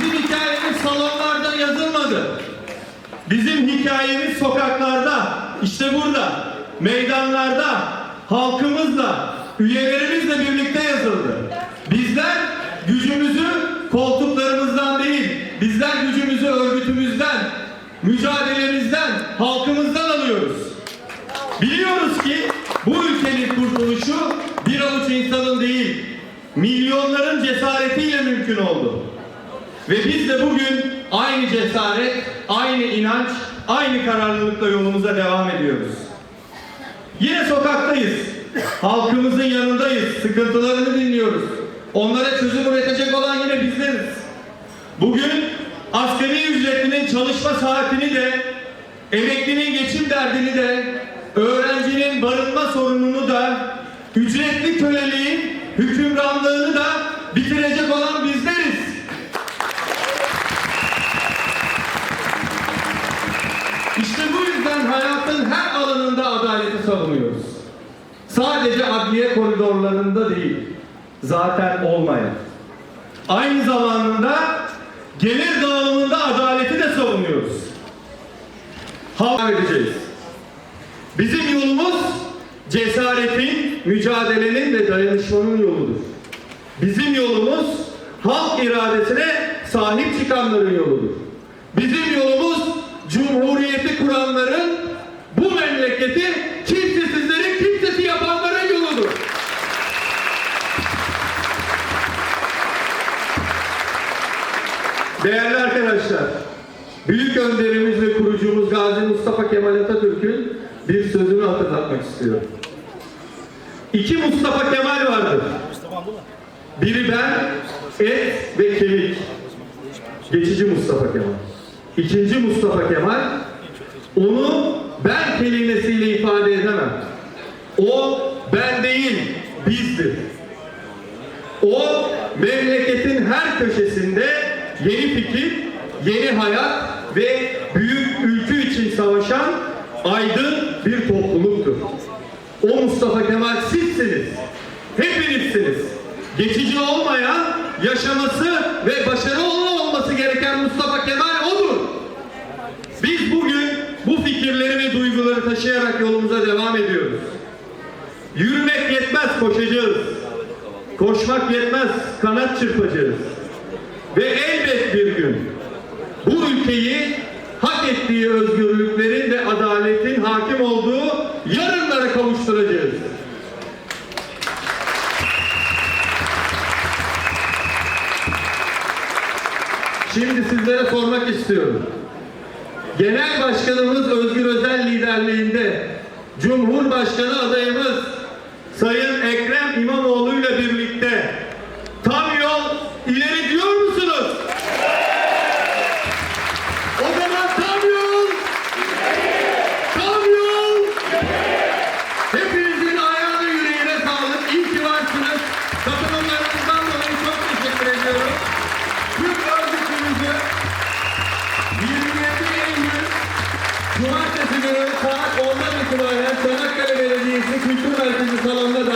Bizim hikayemiz salonlarda yazılmadı. Bizim hikayemiz sokaklarda, işte burada, meydanlarda, halkımızla, üyelerimizle birlikte yazıldı. Bizler gücümüzü koltuklarımızdan değil, bizler gücümüzü örgütümüzden, mücadelemizden, halkımızdan alıyoruz. Biliyoruz ki bu ülkenin kurtuluşu bir avuç insanın değil, milyonların cesaretiyle mümkün oldu. Ve biz de bugün aynı cesaret, aynı inanç, aynı kararlılıkla yolumuza devam ediyoruz. Yine sokaktayız. Halkımızın yanındayız. Sıkıntılarını dinliyoruz. Onlara çözüm üretecek olan yine bizleriz. Bugün asgari ücretlinin çalışma saatini de, emeklinin geçim derdini de, öğrencinin barınma sorununu da, ücretli köleliğin hükümranlığını da bitirecek olan bizleriz. İşte yüzden hayatın her alanında adaleti savunuyoruz. Sadece adliye koridorlarında değil, zaten olmayan. Aynı zamanda gelir dağılımında adaleti de savunuyoruz. Hava edeceğiz. Bizim yolumuz cesaretin, mücadelenin ve dayanışmanın yoludur. Bizim yolumuz halk iradesine sahip çıkanların yoludur. Bizim yolumuz cumhuriyeti kuranların bu memleketi kimsesizlerin kimsesi yapanların yoludur. Değerli arkadaşlar, büyük önderimiz ve kurucumuz Gazi Mustafa Kemal Atatürk'ün bir sözünü hatırlatmak istiyorum. İki Mustafa Kemal vardır. Biri ben, et ve kemik. Geçici Mustafa Kemal. İkinci Mustafa Kemal, onu ben kelimesiyle ifade edemem. O ben değil, bizdir. O memleketin her köşesinde yeni fikir, yeni hayat ve büyük ülkü için savaşan aydın bir topluluktur. O Mustafa Kemal sizsiniz. Hepinizsiniz. Geçici olmayan, yaşaması ve başarılı olması gereken Mustafa Kemal odur. Biz bugün bu fikirleri ve taşıyarak yolumuza devam ediyoruz. Yürümek yetmez, koşacağız. Koşmak yetmez, kanat çırpacağız. Ve elbet bir gün bu ülkeyi hak ettiği özgürlüklerin ve adaletin hakim olduğu yarınlara kavuşturacağız. Şimdi sizlere sormak istiyorum. Genel Başkanımız Özgür Özel liderliğinde Cumhurbaşkanı adayımız Sayın Ekrem İmamoğlu ile birlikte Cumartesi günü saat 10'da itibaren Çanakkale Belediyesi Kültür Merkezi Salonu'nda da